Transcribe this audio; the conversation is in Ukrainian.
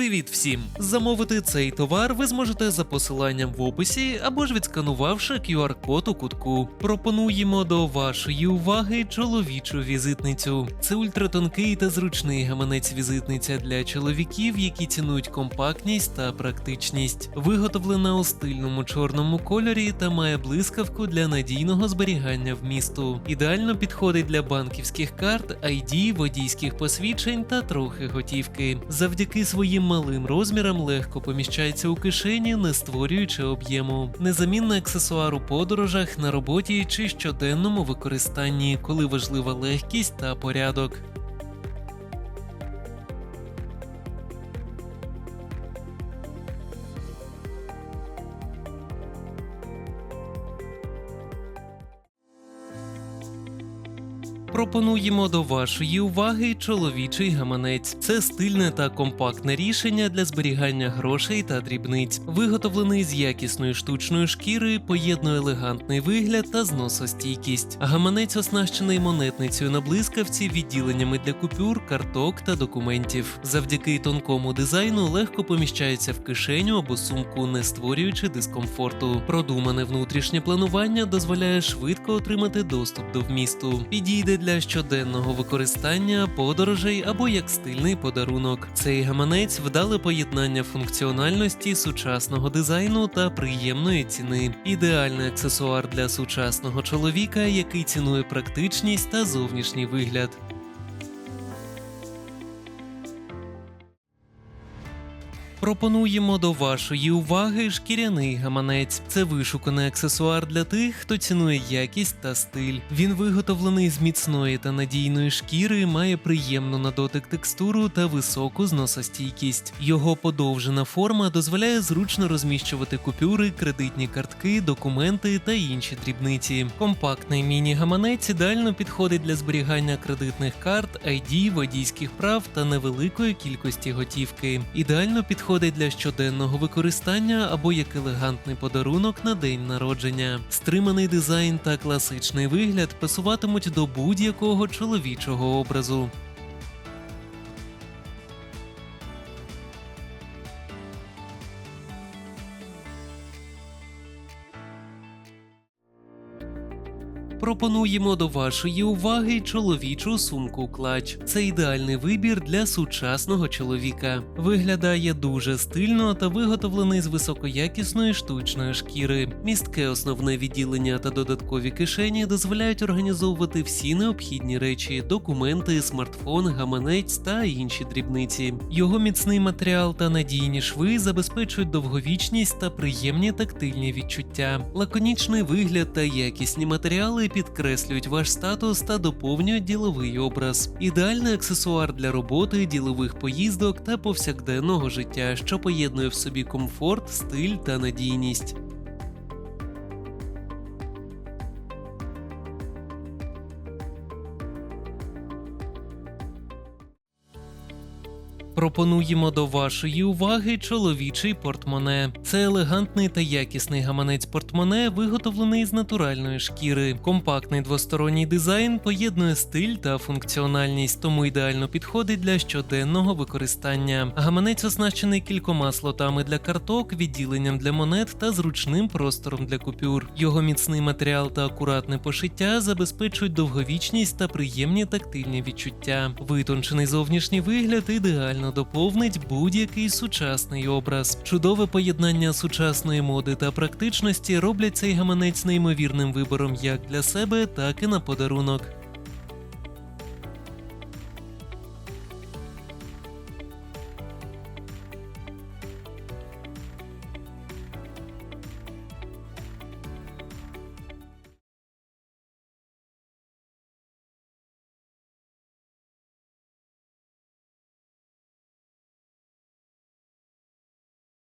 Привіт всім! Замовити цей товар ви зможете за посиланням в описі або ж відсканувавши QR-код у кутку. Пропонуємо до вашої уваги чоловічу візитницю. Це ультратонкий та зручний гаманець-візитниця для чоловіків, які цінують компактність та практичність. Виготовлена у стильному чорному кольорі та має блискавку для надійного зберігання вмісту. Ідеально підходить для банківських карт, ID, водійських посвідчень та трохи готівки. Завдяки своїм малим розмірам легко поміщається у кишені, не створюючи об'єму. Незамінний аксесуар у подорожах, на роботі чи щоденному використанні, коли важлива легкість та порядок. Пропонуємо до вашої уваги чоловічий гаманець. Це стильне та компактне рішення для зберігання грошей та дрібниць. Виготовлений з якісної штучної шкіри, поєднує елегантний вигляд та зносостійкість. Гаманець оснащений монетницею на блискавці, відділеннями для купюр, карток та документів. Завдяки тонкому дизайну легко поміщається в кишеню або сумку, не створюючи дискомфорту. Продумане внутрішнє планування дозволяє швидко отримати доступ до вмісту. Підійде для щоденного використання, подорожей або як стильний подарунок. Цей гаманець вдале поєднання функціональності, сучасного дизайну та приємної ціни. Ідеальний аксесуар для сучасного чоловіка, який цінує практичність та зовнішній вигляд. Пропонуємо до вашої уваги шкіряний гаманець. Це вишуканий аксесуар для тих, хто цінує якість та стиль. Він виготовлений з міцної та надійної шкіри, має приємну на дотик текстуру та високу зносостійкість. Його подовжена форма дозволяє зручно розміщувати купюри, кредитні картки, документи та інші дрібниці. Компактний міні-гаманець ідеально підходить для зберігання кредитних карт, ID, водійських прав та невеликої кількості готівки. Ідеально підходить для щоденного використання або як елегантний подарунок на день народження. Стриманий дизайн та класичний вигляд пасуватимуть до будь-якого чоловічого образу. Пропонуємо до вашої уваги чоловічу сумку клач. Це ідеальний вибір для сучасного чоловіка. Виглядає дуже стильно та виготовлений з високоякісної штучної шкіри. Містке основне відділення та додаткові кишені дозволяють організовувати всі необхідні речі: документи, смартфон, гаманець та інші дрібниці. Його міцний матеріал та надійні шви забезпечують довговічність та приємні тактильні відчуття. Лаконічний вигляд та якісні матеріали підкреслюють ваш статус та доповнюють діловий образ. Ідеальний аксесуар для роботи, ділових поїздок та повсякденного життя, що поєднує в собі комфорт, стиль та надійність. Пропонуємо до вашої уваги чоловічий портмоне. Це елегантний та якісний гаманець портмоне, виготовлений з натуральної шкіри. Компактний двосторонній дизайн поєднує стиль та функціональність, тому ідеально підходить для щоденного використання. Гаманець оснащений кількома слотами для карток, відділенням для монет та зручним простором для купюр. Його міцний матеріал та акуратне пошиття забезпечують довговічність та приємні тактильні відчуття. Витончений зовнішній вигляд ідеально доповнить будь-який сучасний образ. Чудове поєднання сучасної моди та практичності роблять цей гаманець неймовірним вибором як для себе, так і на подарунок.